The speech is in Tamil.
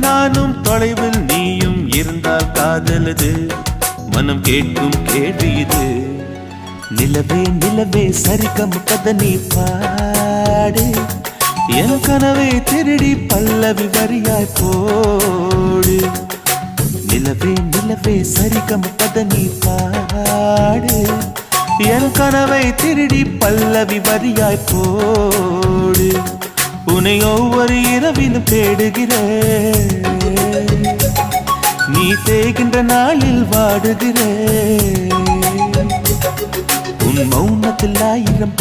நானும் தொலைவில் நீயும் இருந்தால் காதலது மனம் கேட்கும் கேள்வி இது. நிலவே நிலவே சரிகம் கதனி பாடு. என் கனவை திருடி பல்லவி வரியாய் போடு. நிலவே நிலவே சரிகம் கதனி பாடு. என் கனவை திருடி பல்லவி வரியாய் போடு. உன்னை ஒவ்வொரு இரவிலும் தேடுகிறேன். நீ தேகின்ற நாளில் வாடுகிறேன். உன் மௌனத்தில் ஆயிரம்